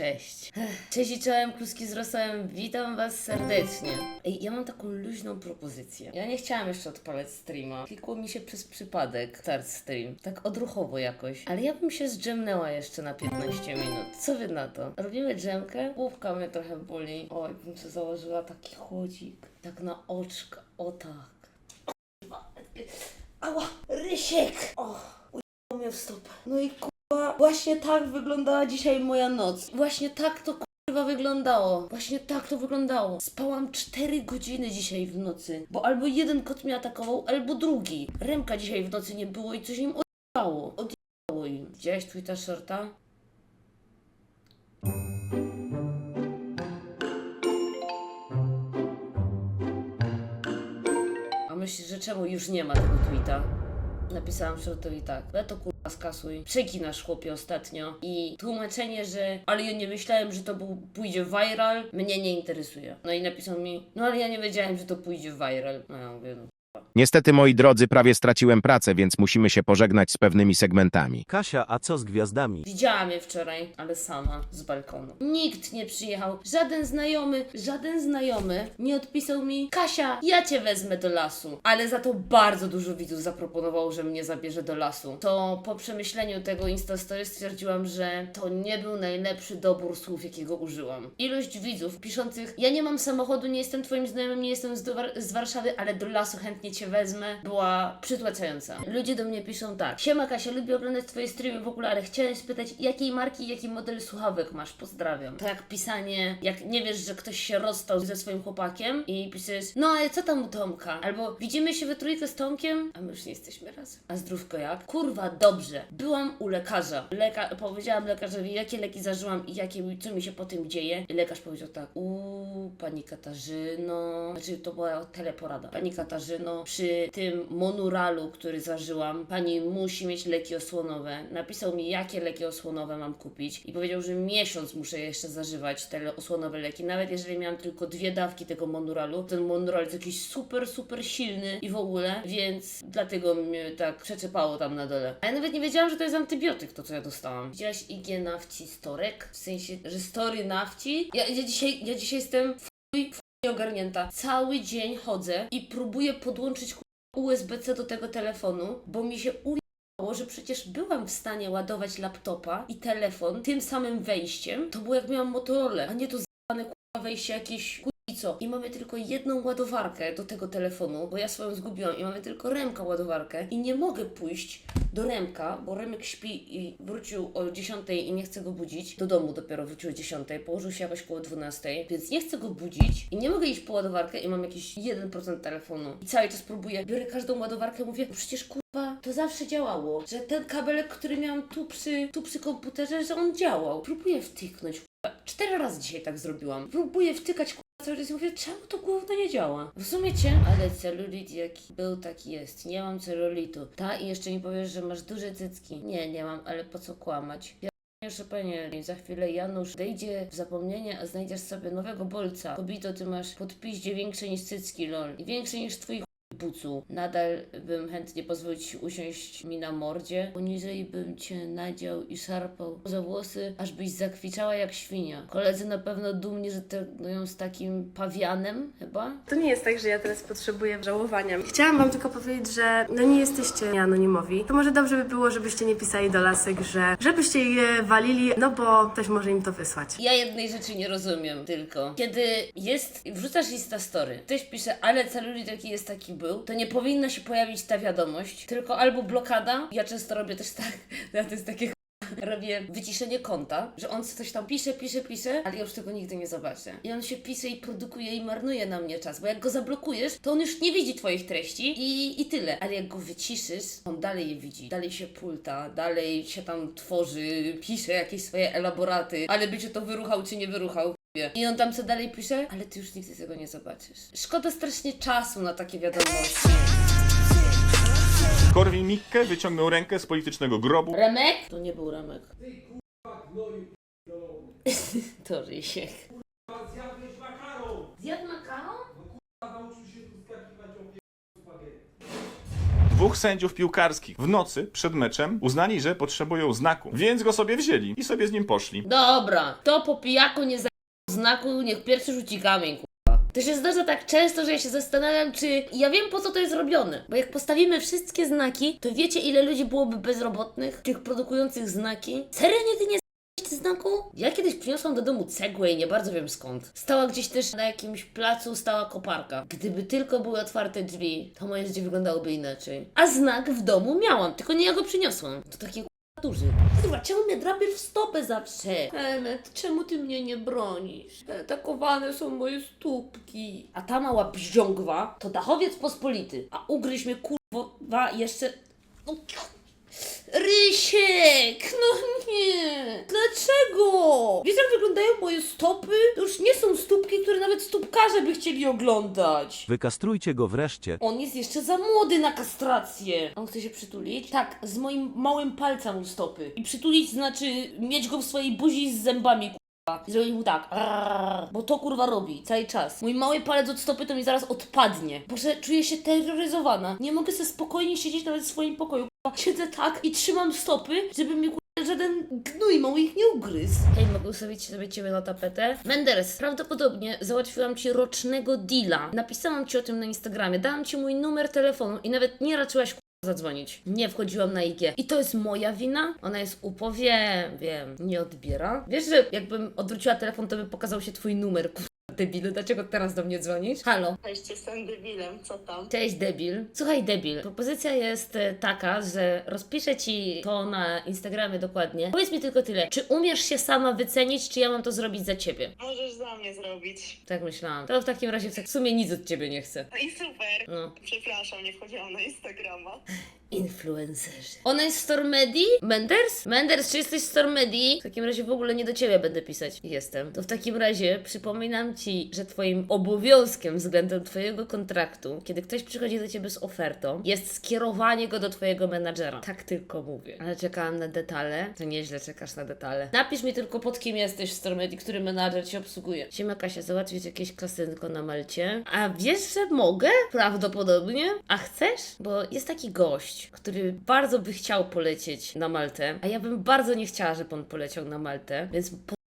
Cześć. Cześć i czołem, kluski z rosołem. Witam Was serdecznie. Ej, ja mam taką luźną propozycję. Ja nie chciałam jeszcze odpalać streama. Klikło mi się przez przypadek start stream. Tak odruchowo jakoś. Ale ja bym się zdrzemnęła jeszcze na 15 minut. Co Wy na to? Robimy drzemkę. Główka mnie trochę boli. Oj, bym sobie założyła taki chłodzik. Tak na oczka. O tak. Ała, Rysiek! O, ujęło mnie w stopę. No i kurwa, właśnie tak wyglądała dzisiaj moja noc. Właśnie tak to kurwa wyglądało. Właśnie tak to wyglądało. Spałam 4 godziny dzisiaj w nocy, bo albo jeden kot mnie atakował, albo drugi. Remka dzisiaj w nocy nie było i coś im odjebało. Odjebało im. Widziałeś Twitter shorta? A myślisz, że czemu już nie ma tego tweeta? Napisałam shortowi tak. We to kurwa skasuj. Przekinasz chłopie ostatnio. I tłumaczenie, że ale ja nie myślałem, że to był, pójdzie viral, mnie nie interesuje. No i napisał mi, no ale ja nie wiedziałem, że to pójdzie viral. No ja mówię, no. Niestety, moi drodzy, prawie straciłem pracę, więc musimy się pożegnać z pewnymi segmentami. Kasia, a co z gwiazdami? Widziałam je wczoraj, ale sama z balkonu. Nikt nie przyjechał, żaden znajomy, żaden znajomy nie odpisał mi Kasia, ja cię wezmę do lasu. Ale za to bardzo dużo widzów zaproponowało, że mnie zabierze do lasu. To po przemyśleniu tego Instastory stwierdziłam, że to nie był najlepszy dobór słów, jakiego użyłam. Ilość widzów piszących, ja nie mam samochodu, nie jestem twoim znajomym, nie jestem z, do z Warszawy, ale do lasu chętnie cię wezmę, była przytłaczająca. Ludzie do mnie piszą tak, siema Kasia, lubię oglądać twoje streamy w ale chciałem spytać, jakiej marki, jaki model słuchawek masz? Pozdrawiam. To jak pisanie, jak nie wiesz, że ktoś się rozstał ze swoim chłopakiem i piszesz, no ale co tam u Tomka? Albo widzimy się we trójkę z Tomkiem, a my już nie jesteśmy razem. A zdrówko jak? Kurwa, dobrze. Byłam u lekarza. Leka powiedziałam lekarzowi, jakie leki zażyłam i jakie, co mi się po tym dzieje. I lekarz powiedział tak, uuu, pani Katarzyno, znaczy to była teleporada. Pani Katarzyno, przy tym monuralu, który zażyłam, pani musi mieć leki osłonowe. Napisał mi, jakie leki osłonowe mam kupić i powiedział, że miesiąc muszę jeszcze zażywać te osłonowe leki. Nawet jeżeli miałam tylko dwie dawki tego monuralu, ten monural jest jakiś super, super silny i w ogóle, więc dlatego mnie tak przeczepało tam na dole. A ja nawet nie wiedziałam, że to jest antybiotyk, to co ja dostałam. Widziałaś IG nawci storek? W sensie, że story nawci? Ja, ja, dzisiaj, ja dzisiaj jestem w w chuj ogarnięta. Cały dzień chodzę i próbuję podłączyć USB-C do tego telefonu, bo mi się ujebało, że przecież byłam w stanie ładować laptopa i telefon tym samym wejściem. To było jak miałam Motorola, a nie to kurwa wejście jakieś co? I mamy tylko jedną ładowarkę do tego telefonu, bo ja swoją zgubiłam i mamy tylko Remka ładowarkę i nie mogę pójść do Remka, bo Remek śpi i wrócił o 10 i nie chcę go budzić. Do domu dopiero wrócił o 10, położył się jakoś koło 12, więc nie chcę go budzić i nie mogę iść po ładowarkę i mam jakiś 1% telefonu. I cały czas próbuję, biorę każdą ładowarkę, mówię, "No przecież kurwa, to zawsze działało, że ten kabelek, który miałam tu przy, tu przy komputerze, że on działał. Próbuję wtyknąć. Cztery razy dzisiaj tak zrobiłam. Próbuję wtykać, cały czas mówię, czemu to gówno nie działa? Rozumiecie? Ale celulit jaki był, taki jest. Nie mam celulitu. Ta i jeszcze mi powiesz, że masz duże cycki. Nie, nie mam, ale po co kłamać? Ja jeszcze panie, za chwilę Janusz odejdzie w zapomnienie, a znajdziesz sobie nowego bolca. Kobito, ty masz podpiździe większe niż cycki, lol. I większe niż twój bucu. Nadal bym chętnie pozwolił ci usiąść mi na mordzie. Poniżej bym cię nadział i szarpał za włosy, aż byś zakwiczała jak świnia. Koledzy na pewno dumni, że trenują z takim pawianem, chyba. To nie jest tak, że ja teraz potrzebuję żałowania. Chciałam wam tylko powiedzieć, że no nie jesteście anonimowi. To może dobrze by było, żebyście nie pisali do lasek, że żebyście je walili, no bo ktoś może im to wysłać. Ja jednej rzeczy nie rozumiem tylko. Kiedy jest, wrzucasz Insta Story, ktoś pisze, ale celulit jaki jest, taki był, to nie powinna się pojawić ta wiadomość, tylko albo blokada, ja często robię też tak, ja to jest takie robię wyciszenie konta, że on coś tam pisze, pisze, pisze, ale ja już tego nigdy nie zobaczę. I on się pisze i produkuje i marnuje na mnie czas, bo jak go zablokujesz, to on już nie widzi twoich treści i, i tyle. Ale jak go wyciszysz, on dalej je widzi, dalej się pulta, dalej się tam tworzy, pisze jakieś swoje elaboraty, ale by cię to wyruchał czy nie wyruchał. I on tam co dalej pisze, ale ty już nigdy tego nie zobaczysz. Szkoda strasznie czasu na takie wiadomości. Korwin Mikke wyciągnął rękę z politycznego grobu. Remek? To nie był Remek. to Rysiek. Zjadłeś makaron! Zjadł makaron? Nauczył się tu skakiwać o spaghetti. Dwóch sędziów piłkarskich w nocy przed meczem uznali, że potrzebują znaku, więc go sobie wzięli i sobie z nim poszli. Dobra, to po pijaku nie za znaku, niech pierwszy rzuci kamień, kurwa. To się zdarza tak często, że ja się zastanawiam, czy ja wiem po co to jest robione. Bo jak postawimy wszystkie znaki, to wiecie ile ludzi byłoby bezrobotnych, tych produkujących znaki? Serio nigdy nie z znaku? Ja kiedyś przyniosłam do domu cegłę i nie bardzo wiem skąd. Stała gdzieś też na jakimś placu, stała koparka. Gdyby tylko były otwarte drzwi, to moje życie wyglądałoby inaczej. A znak w domu miałam, tylko nie ja go przyniosłam. To taki duży. Kurwa, czemu mnie drapiesz w stopę zawsze? Emet, czemu ty mnie nie bronisz? Atakowane są moje stópki. A ta mała bziągwa to dachowiec pospolity, a ugryź mnie kurwa jeszcze... No, Rysiek! No nie! Dlaczego? Wiesz jak wyglądają moje stopy? To już nie są stópki, które nawet stópkarze by chcieli oglądać. Wykastrujcie go wreszcie. On jest jeszcze za młody na kastrację. On chce się przytulić? Tak, z moim małym palcem u stopy. I przytulić znaczy mieć go w swojej buzi z zębami, kurwa. I zrobić mu tak. Bo to kurwa robi cały czas. Mój mały palec od stopy to mi zaraz odpadnie. Boże, czuję się terroryzowana. Nie mogę sobie spokojnie siedzieć nawet w swoim pokoju. Siedzę tak i trzymam stopy, żeby mi kurwa żaden gnój mały ich nie ugryzł. Hej, mogę ustawić sobie ciebie na tapetę? Menders, prawdopodobnie załatwiłam ci rocznego deala. Napisałam ci o tym na Instagramie, dałam ci mój numer telefonu i nawet nie raczyłaś zadzwonić. Nie wchodziłam na IG. I to jest moja wina? Ona jest upo, wiem, nie odbiera. Wiesz, że jakbym odwróciła telefon, to by pokazał się twój numer. Debilu, dlaczego teraz do mnie dzwonisz? Halo. Cześć, jestem debilem, co tam? Cześć, debil. Słuchaj, debil. Propozycja jest e, taka, że rozpiszę ci to na Instagramie dokładnie. Powiedz mi tylko tyle. Czy umiesz się sama wycenić, czy ja mam to zrobić za ciebie? Możesz za mnie zrobić. Tak myślałam. To w takim razie w sumie nic od ciebie nie chcę. No i super. No. Przepraszam, nie wchodziłam na Instagrama. Influencerzy. Ona jest w Stormedi? Menders? Menders, czy jesteś w Stormedi? W takim razie w ogóle nie do ciebie będę pisać. Jestem. To w takim razie przypominam ci, że twoim obowiązkiem względem twojego kontraktu, kiedy ktoś przychodzi do ciebie z ofertą, jest skierowanie go do twojego menadżera. Tak tylko mówię. Ale czekałam na detale. To nieźle czekasz na detale. Napisz mi tylko pod kim jesteś w Stormedi, który menadżer cię obsługuje. Siema Kasia, załatwić jakieś klasynko na Malcie. A wiesz, że mogę? Prawdopodobnie. A chcesz? Bo jest taki gość, który bardzo by chciał polecieć na Maltę, a ja bym bardzo nie chciała, żeby on poleciał na Maltę, więc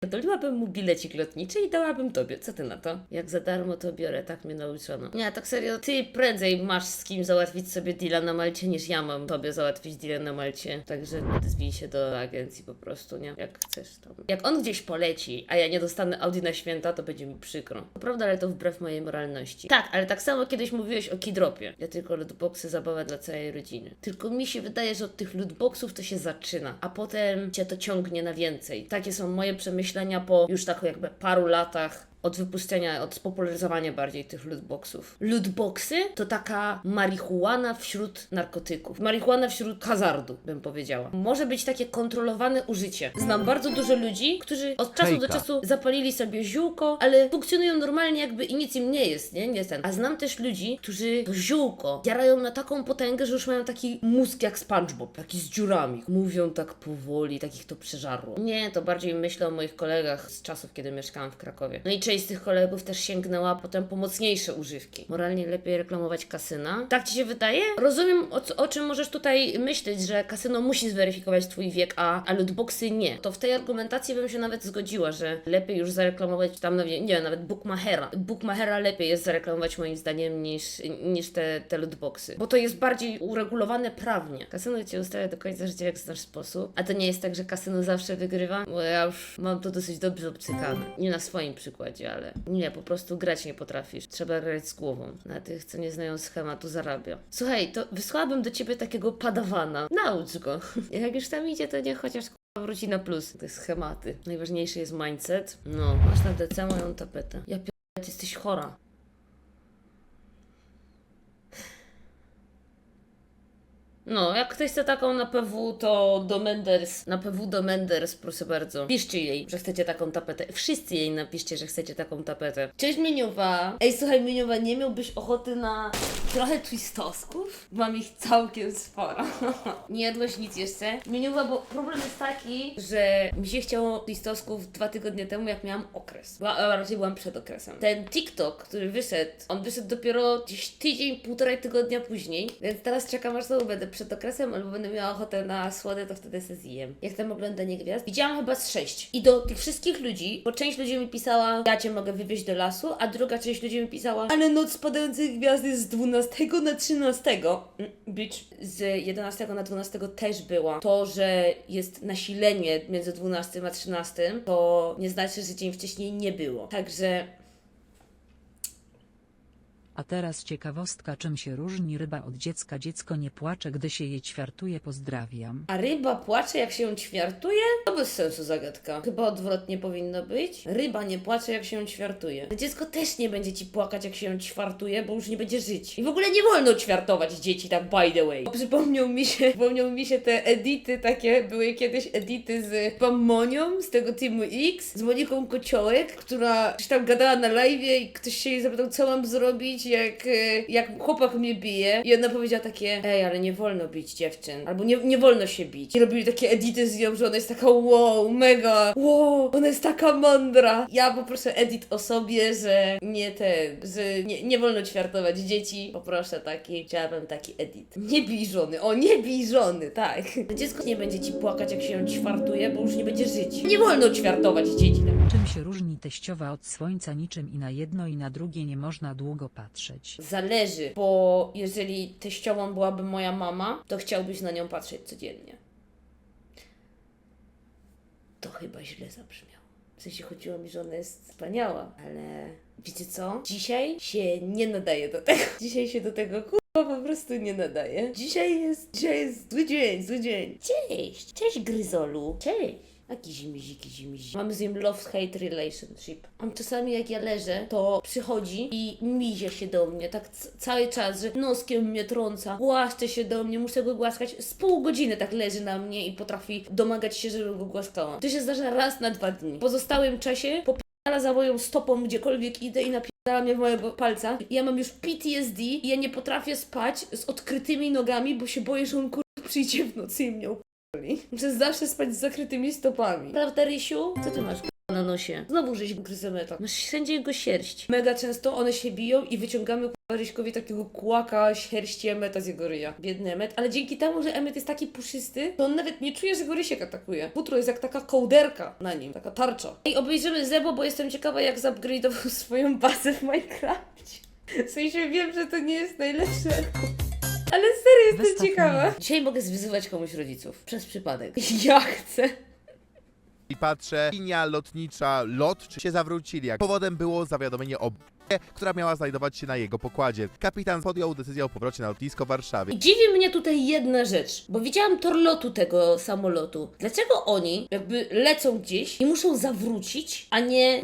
Doliłabym mu bilecik lotniczy i dałabym tobie. Co ty na to? Jak za darmo to biorę, tak mnie nauczono. Nie, tak serio, ty prędzej masz z kim załatwić sobie deala na Malcie, niż ja mam tobie załatwić deala na Malcie. Także odezwij się do agencji po prostu, nie? Jak chcesz tam. Jak on gdzieś poleci, a ja nie dostanę Audi na święta, to będzie mi przykro. Prawda, ale to wbrew mojej moralności. Tak, ale tak samo kiedyś mówiłeś o kidropie. Ja tylko lootboxy, zabawa dla całej rodziny. Tylko mi się wydaje, że od tych lootboxów to się zaczyna, a potem cię to ciągnie na więcej. Takie są moje przemyślenia po już tak jakby paru latach od wypuszczenia, od spopularyzowania bardziej tych lootboxów. Lootboxy to taka marihuana wśród narkotyków. Marihuana wśród hazardu, bym powiedziała. Może być takie kontrolowane użycie. Znam bardzo dużo ludzi, którzy od czasu do Hejka. czasu zapalili sobie ziółko, ale funkcjonują normalnie jakby i nic im nie jest, nie? Nie ten. A znam też ludzi, którzy to ziółko jarają na taką potęgę, że już mają taki mózg jak SpongeBob, taki z dziurami. Mówią tak powoli, takich to przeżarło. Nie, to bardziej myślę o moich kolegach z czasów, kiedy mieszkałam w Krakowie. No i część z tych kolegów też sięgnęła potem po mocniejsze używki. Moralnie lepiej reklamować kasyna. Tak ci się wydaje? Rozumiem, o, o czym możesz tutaj myśleć, że kasyno musi zweryfikować twój wiek, a, a lootboxy nie. To w tej argumentacji bym się nawet zgodziła, że lepiej już zareklamować tam, no nie, wiem, nawet Bookmachera. Bookmachera lepiej jest zareklamować moim zdaniem niż, niż te, te lootboxy. Bo to jest bardziej uregulowane prawnie. Kasyno cię ustawia do końca życia w znasz sposób, a to nie jest tak, że kasyno zawsze wygrywa, bo ja już mam to dosyć dobrze obcykane. Nie na swoim przykładzie, ale nie, po prostu grać nie potrafisz. Trzeba grać z głową. Na tych, co nie znają schematu, zarabia. Słuchaj, to wysłałabym do ciebie takiego padawana. Naucz go. Jak już tam idzie, to nie chociaż wróci na plus. Te schematy. Najważniejszy jest mindset. No, masz na DC moją tapetę. Ja ty jesteś chora. No, jak ktoś chce taką na PW, to do Menders. Na PW do Menders, proszę bardzo. Piszcie jej, że chcecie taką tapetę. Wszyscy jej napiszcie, że chcecie taką tapetę. Cześć Miniuwa. Ej, słuchaj Miniuwa, nie miałbyś ochoty na trochę twistosków? Mam ich całkiem sporo. nie jadłeś nic jeszcze? Miniuwa, bo problem jest taki, że mi się chciało twistosków dwa tygodnie temu, jak miałam okres. Była, a raczej byłam przed okresem. Ten TikTok, który wyszedł, on wyszedł dopiero gdzieś tydzień, półtorej tygodnia później, więc teraz czekam aż znowu będę przed okresem, albo będę miała ochotę na słode, to wtedy se zjem. Jak tam oglądanie gwiazd? Widziałam chyba z sześć. I do tych wszystkich ludzi, bo część ludzi mi pisała, ja cię mogę wywieźć do lasu, a druga część ludzi mi pisała, ale noc spadających gwiazd jest z 12 na 13. Mm, Bitch, z 11 na 12 też była. To, że jest nasilenie między 12 a 13, to nie znaczy, że dzień wcześniej nie było. Także A teraz ciekawostka czym się różni ryba od dziecka Dziecko nie płacze gdy się je ćwiartuje pozdrawiam. A ryba płacze, jak się ją ćwiartuje? To bez sensu zagadka. Chyba odwrotnie powinno być. Ryba nie płacze, jak się ją ćwiartuje. Dziecko też nie będzie ci płakać, jak się ją ćwiartuje, bo już nie będzie żyć. I w ogóle nie wolno ćwiartować dzieci, tak by the way. Przypomniał mi się, przypomniał mi się te edity takie, były kiedyś edity z chyba Monią, z tego Teamu X, z Moniką Kociołek, która gdzieś tam gadała na live i ktoś się jej zapytał, co mam zrobić, jak, e, jak chłopak mnie bije. I ona powiedziała takie, ej, ale nie wolno bić dziewczyn. Albo nie, nie wolno się bić. I robili takie edity z nią, że ona jest taka wow, mega, wow, ona jest taka mądra. Ja poproszę edit o sobie, że nie ten, że nie, nie wolno ćwiartować dzieci. Poproszę taki, chciałabym taki edit. Nie bij żony, o nie bij żony, tak. Dziecko nie będzie ci płakać, jak się ją ćwiartuje, bo już nie będzie żyć. Nie wolno ćwiartować dzieci. Czym się różni teściowa od słońca niczym i na jedno i na drugie nie można długo patrzeć. Zależy, bo jeżeli teściową byłaby moja mama, to chciałbyś na nią patrzeć codziennie. To chyba źle zabrzmiało. W sensie chodziło mi, że ona jest wspaniała, ale wiecie co? Dzisiaj się nie nadaje do tego. Dzisiaj się do tego kurwa po prostu nie nadaje. Dzisiaj jest, dzisiaj jest zły dzień, zły dzień. Cześć, cześć Gryzolu, cześć. A kizimizi, kizimizi. Mamy z nim love-hate relationship. On czasami jak ja leżę, to przychodzi i mizie się do mnie, tak cały czas, że noskiem mnie trąca, głaszcze się do mnie, muszę go głaskać. Z pół godziny tak leży na mnie i potrafi domagać się, żebym go głaskała. To się zdarza raz na dwa dni. W pozostałym czasie popierdala za moją stopą gdziekolwiek idę i napierdala mnie w mojego palca. Ja mam już PTSD i ja nie potrafię spać z odkrytymi nogami, bo się boję, że on kur... przyjdzie w nocy i mnie Muszę zawsze spać z zakrytymi stopami. Prawda, Rysiu? Co ty masz k***a, na nosie? Znowu żeś gryzę meta. Masz wszędzie jego sierść. Mega często one się biją i wyciągamy k***a, Ryśkowi takiego kłaka sierści Emeta z jego ryja. Biedny Emet. Ale dzięki temu, że Emet jest taki puszysty, to on nawet nie czuje, że go Rysiek atakuje. Futro jest jak taka kołderka na nim. Taka tarcza. I obejrzymy Zebo, bo jestem ciekawa, jak zupgrade'ował swoją bazę w Minecraft. W sensie wiem, że to nie jest najlepsze. Ale serio jestem ciekawa. Dzisiaj mogę zwyzywać komuś rodziców. Przez przypadek. Ja chcę. I patrzę, linia lotnicza LOT czy się zawrócili. Jak powodem było zawiadomienie o która miała znajdować się na jego pokładzie. Kapitan podjął decyzję o powrocie na lotnisko w Warszawie. Dziwi mnie tutaj jedna rzecz, bo widziałam tor lotu tego samolotu. Dlaczego oni jakby lecą gdzieś i muszą zawrócić, a nie,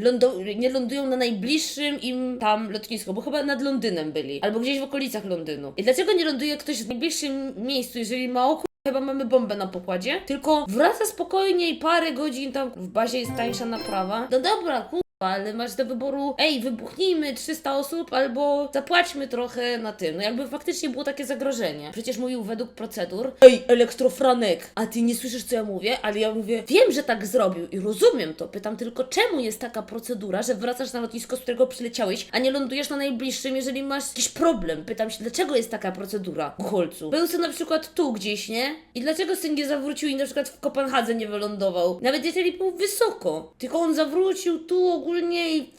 nie lądują na najbliższym im tam lotnisku, bo chyba nad Londynem byli, albo gdzieś w okolicach Londynu. I dlaczego nie ląduje ktoś w najbliższym miejscu, jeżeli ma oko Chyba mamy bombę na pokładzie, tylko wraca spokojnie i parę godzin tam w bazie jest tańsza naprawa. No dobra, kurwa, ale masz do wyboru, ej, wybuchnijmy 300 osób, albo zapłaćmy trochę na tym. No jakby faktycznie było takie zagrożenie. Przecież mówił według procedur, ej, elektrofranek, a ty nie słyszysz, co ja mówię? Ale ja mówię, wiem, że tak zrobił i rozumiem to. Pytam tylko, czemu jest taka procedura, że wracasz na lotnisko, z którego przyleciałeś, a nie lądujesz na najbliższym, jeżeli masz jakiś problem. Pytam się, dlaczego jest taka procedura w? Był sobie na przykład tu gdzieś, nie? I dlaczego syn nie zawrócił i na przykład w Kopenhadze nie wylądował? Nawet jeżeli był wysoko. Tylko on zawrócił tu ogólnie i...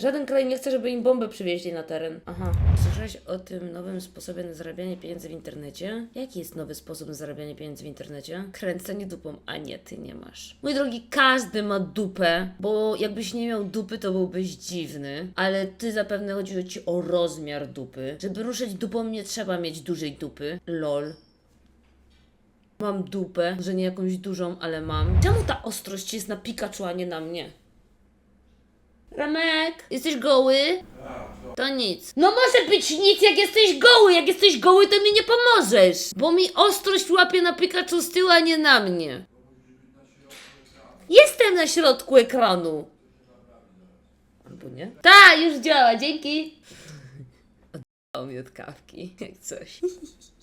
Żaden kraj nie chce, żeby im bombę przywieźli na teren. Aha. Słyszałeś o tym nowym sposobie na zarabianie pieniędzy w internecie? Jaki jest nowy sposób na zarabianie pieniędzy w internecie? Kręcenie dupą, a nie, ty nie masz. Mój drogi, każdy ma dupę, bo jakbyś nie miał dupy, to byłbyś dziwny. Ale ty zapewne chodziło ci o rozmiar dupy. Żeby ruszyć dupą, nie trzeba mieć dużej dupy. Lol. Mam dupę, że nie jakąś dużą, ale mam. Czemu ta ostrość jest na Pikachu, a nie na mnie? Ramek, jesteś goły? To nic. No może być nic, jak jesteś goły. Jak jesteś goły, to mi nie pomożesz. Bo mi ostrość łapie na Pikachu z tyłu, a nie na mnie. Jestem na środku ekranu. Albo nie? Ta, już działa, dzięki. Oddało mi od kawki, jak coś.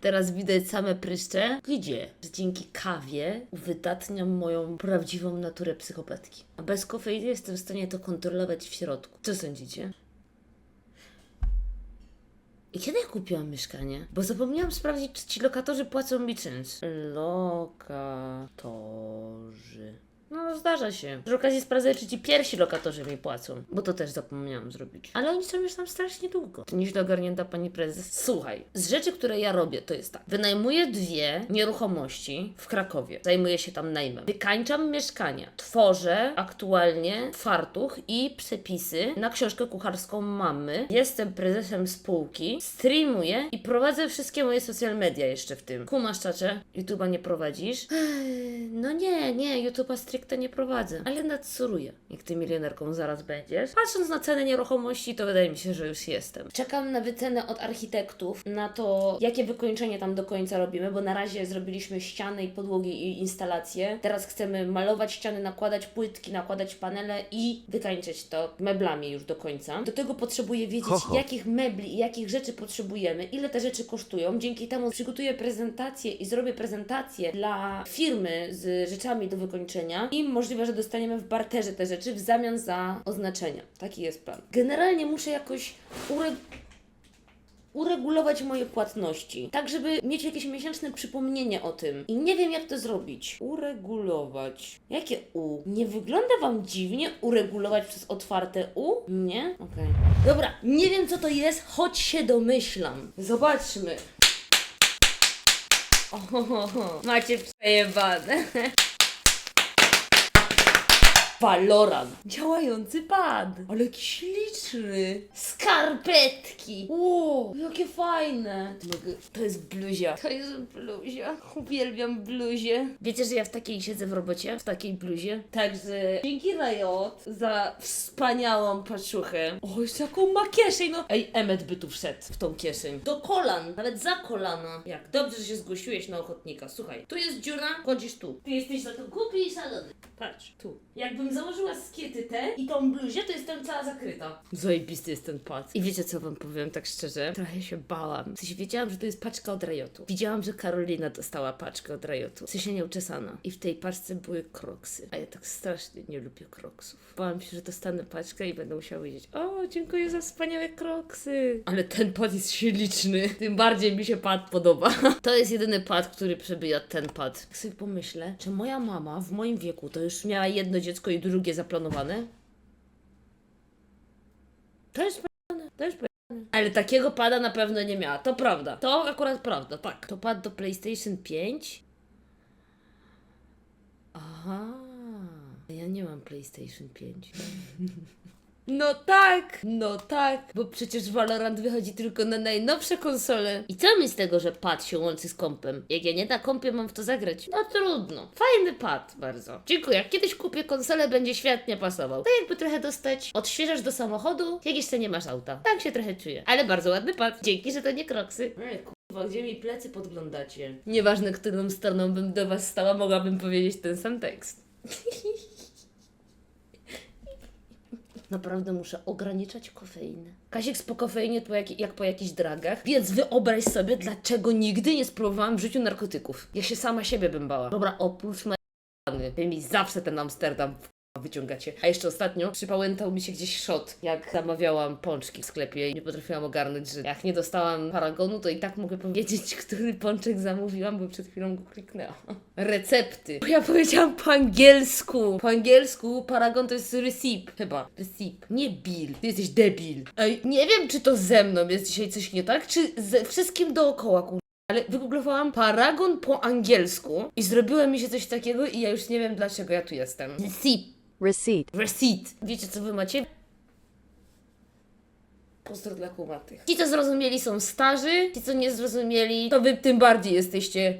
Teraz widać same pryszcze. Gdzie? Dzięki kawie uwydatniam moją prawdziwą naturę psychopatki. A bez kofeiny jestem w stanie to kontrolować w środku. Co sądzicie? I kiedy ja kupiłam mieszkanie? Bo zapomniałam sprawdzić, czy ci lokatorzy płacą mi czynsz. Lokatorzy. No, zdarza się. Przy okazji sprawdzę, czy ci pierwsi lokatorzy mi płacą, bo to też zapomniałam zrobić. Ale oni są już tam strasznie długo. Nieźle ogarnięta pani prezes. Słuchaj, z rzeczy, które ja robię, to jest tak. Wynajmuję dwie nieruchomości w Krakowie. Zajmuję się tam najmem. Wykańczam mieszkania. Tworzę aktualnie fartuch i przepisy na książkę kucharską mamy. Jestem prezesem spółki. Streamuję i prowadzę wszystkie moje social media jeszcze w tym. Kumasz, czacze? YouTube'a nie prowadzisz? No nie, nie, YouTube'a stricte nie prowadzę, ale nadzoruję. Jak ty milionerką zaraz będziesz. Patrząc na ceny nieruchomości, to wydaje mi się, że już jestem. Czekam na wycenę od architektów, na to, jakie wykończenie tam do końca robimy, bo na razie zrobiliśmy ściany i podłogi i instalacje. Teraz chcemy malować ściany, nakładać płytki, nakładać panele i wykańczyć to meblami już do końca. Do tego potrzebuję wiedzieć, Ho, ho. jakich mebli i jakich rzeczy potrzebujemy, ile te rzeczy kosztują. Dzięki temu przygotuję prezentację i zrobię prezentację dla firmy z rzeczami do wykończenia i możliwe, że dostaniemy w barterze te rzeczy w zamian za oznaczenia. Taki jest plan. Generalnie muszę jakoś ure uregulować moje płatności, tak żeby mieć jakieś miesięczne przypomnienie o tym. I nie wiem jak to zrobić. Uregulować. Jakie U? Nie wygląda Wam dziwnie uregulować przez otwarte U? Nie? Okej. Dobra, nie wiem co to jest, choć się domyślam. Zobaczmy. Ohohoho, macie przejebane. Valorant. Działający pad. Ale jaki śliczny. Skarpetki. Wow, jakie fajne. Mogę... To jest bluzia. To jest bluzia. Uwielbiam bluzie. Wiecie, że ja w takiej siedzę w robocie? W takiej bluzie. Także dzięki Riot za wspaniałą paczuchę. O, jeszcze jaką ma kieszeń, no. Ej, Emmet by tu wszedł w tą kieszeń. Do kolan, nawet za kolana. Jak dobrze, że się zgłosiłeś na ochotnika. Słuchaj, tu jest dziura, chodzisz tu. Ty jesteś za to głupi i szalony. Patrz, tu. Jakbym założyła skiety te i tą bluzie, to jestem cała zakryta. Zajebisty jest ten pad. I wiecie co wam powiem tak szczerze? Trochę się bałam. W sensie wiedziałam, że to jest paczka od Rajotu. Widziałam, że Karolina dostała paczkę od Rajotu. W sensie nieuczesana. I w tej paczce były kroksy. A ja tak strasznie nie lubię kroksów. Bałam się, że dostanę paczkę i będę musiała powiedzieć o, dziękuję za wspaniałe kroksy. Ale ten pad jest śliczny. Tym bardziej mi się pad podoba. To jest jedyny pad, który przebija ten pad. Jak sobie pomyślę, że moja mama w moim wieku to już miała jedno dziecko i drugie zaplanowane. To jest p***ne, to jest p***ne. Ale takiego pada na pewno nie miała, to prawda. To akurat prawda, tak. To pad do PlayStation 5. Aha. Ja nie mam PlayStation 5. No tak, no tak, bo przecież Valorant wychodzi tylko na najnowsze konsole. I co mi z tego, że pad się łączy z kompem? Jak ja nie na kompie mam w to zagrać? No trudno. Fajny pad bardzo. Dziękuję. Jak kiedyś kupię konsolę, będzie świetnie pasował. Tak jakby trochę dostać odświeżasz do samochodu, jak jeszcze nie masz auta. Tak się trochę czuję. Ale bardzo ładny pad. Dzięki, że to nie kroksy. Ej, kurwa, gdzie mi plecy podglądacie? Nieważne, którą stroną bym do was stała, mogłabym powiedzieć ten sam tekst. Naprawdę muszę ograniczać kofeinę. Kasik po kofeinie to jak, jak po jakichś dragach. Więc wyobraź sobie, dlaczego nigdy nie spróbowałam w życiu narkotyków. Ja się sama siebie bym bała. Dobra, oprócz marihuany. Wy mi zawsze ten Amsterdam w wyciągacie. A jeszcze ostatnio przypałętał mi się gdzieś shot, jak zamawiałam pączki w sklepie i nie potrafiłam ogarnąć, że jak nie dostałam paragonu, to i tak mogę powiedzieć, który pączek zamówiłam, bo przed chwilą go kliknęłam. Recepty. Ja powiedziałam po angielsku. Po angielsku paragon to jest receipt. Chyba. Receipt. Nie bill. Ty jesteś debil. Ej, nie wiem, czy to ze mną jest dzisiaj coś nie tak, czy ze wszystkim dookoła, kur... Ale wygooglowałam paragon po angielsku i zrobiło mi się coś takiego i ja już nie wiem, dlaczego ja tu jestem. Receipt. Receipt. Receipt. Wiecie, co wy macie? Pozdro dla kumatych. Ci, co zrozumieli, są starzy. Ci, co nie zrozumieli, to wy tym bardziej jesteście